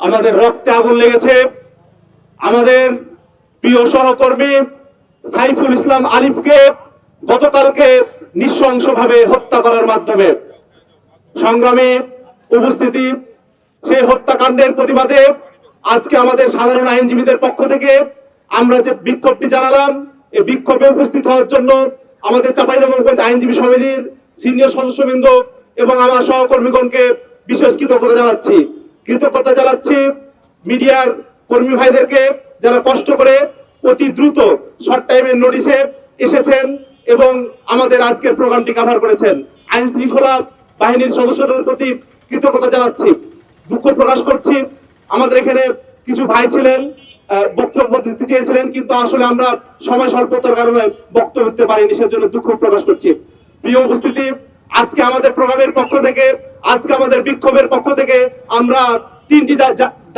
আমাদের রক্তে আগুন লেগেছে। আমাদের প্রিয় সহকর্মী সাইফুল ইসলাম আলিফকে গতকালকে নৃশংসভাবে হত্যা করার মাধ্যমে সংগ্রামে উপস্থিতি, সেই হত্যাকাণ্ডের প্রতিবাদে আজকে আমাদের সাধারণ আইনজীবীদের পক্ষ থেকে আমরা যে বিক্ষোভটি জানালাম, এই বিক্ষোভে উপস্থিত হওয়ার জন্য আমাদের চাঁপাইনবাবগঞ্জ আইনজীবী সমিতির সিনিয়র সদস্যবৃন্দ এবং আমার সহকর্মীগণকে বিশেষ কৃতজ্ঞতা জানাচ্ছি। কৃতজ্ঞতা জানাচ্ছি মিডিয়ার কর্মী ভাইদেরকে যারা কষ্ট করে অতি দ্রুত শর্ট টাইমের নোটিশে এসেছেন এবং আমাদের আজকের প্রোগ্রামটি কাভার করেছেন। আইন শৃঙ্খলা বাহিনীর সদস্যদের প্রতি কৃতজ্ঞতা জানাচ্ছি, দুঃখ প্রকাশ করছি। আমাদের এখানে কিছু ভাই ছিলেন বক্তব্য দিতে চেয়েছিলেন, কিন্তু আসলে আমরা সময় স্বল্পতার কারণে বক্তব্য দিতে পারিনি, সেজন্য দুঃখ প্রকাশ করছি। প্রিয় উপস্থিতি আজকে আমাদের প্রোগ্রামের পক্ষ থেকে আজকে আমাদের বিক্ষোভের পক্ষ থেকে আমরা তিনটি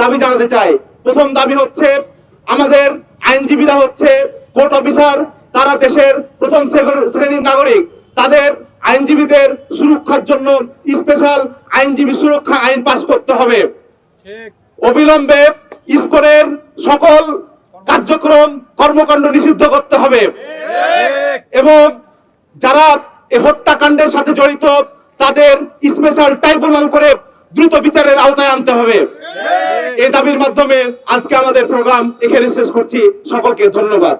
দাবি জানাতে চাই। প্রথম দাবি হচ্ছে আমাদের আইনজীবীরা হচ্ছে কোর্ট অফিসার তারা দেশের প্রথম শ্রেণির নাগরিক। তাদের আইনজীবীদের সুরক্ষার জন্য স্পেশাল আইনজীবী সুরক্ষা আইন পাশ করতে হবে। অবিলম্বে ইসকনের সকল কার্যক্রম কর্মকাণ্ড নিষিদ্ধ করতে হবে। এবং যারা এই হত্যাকাণ্ডের সাথে জড়িত তাদের স্পেশাল ট্রাইব্যুনাল করে দ্রুত বিচারের আওতায় আনতে হবে। এ দাবির মাধ্যমে আজকে আমাদের প্রোগ্রাম এখানে শেষ করছি। সকলকে ধন্যবাদ।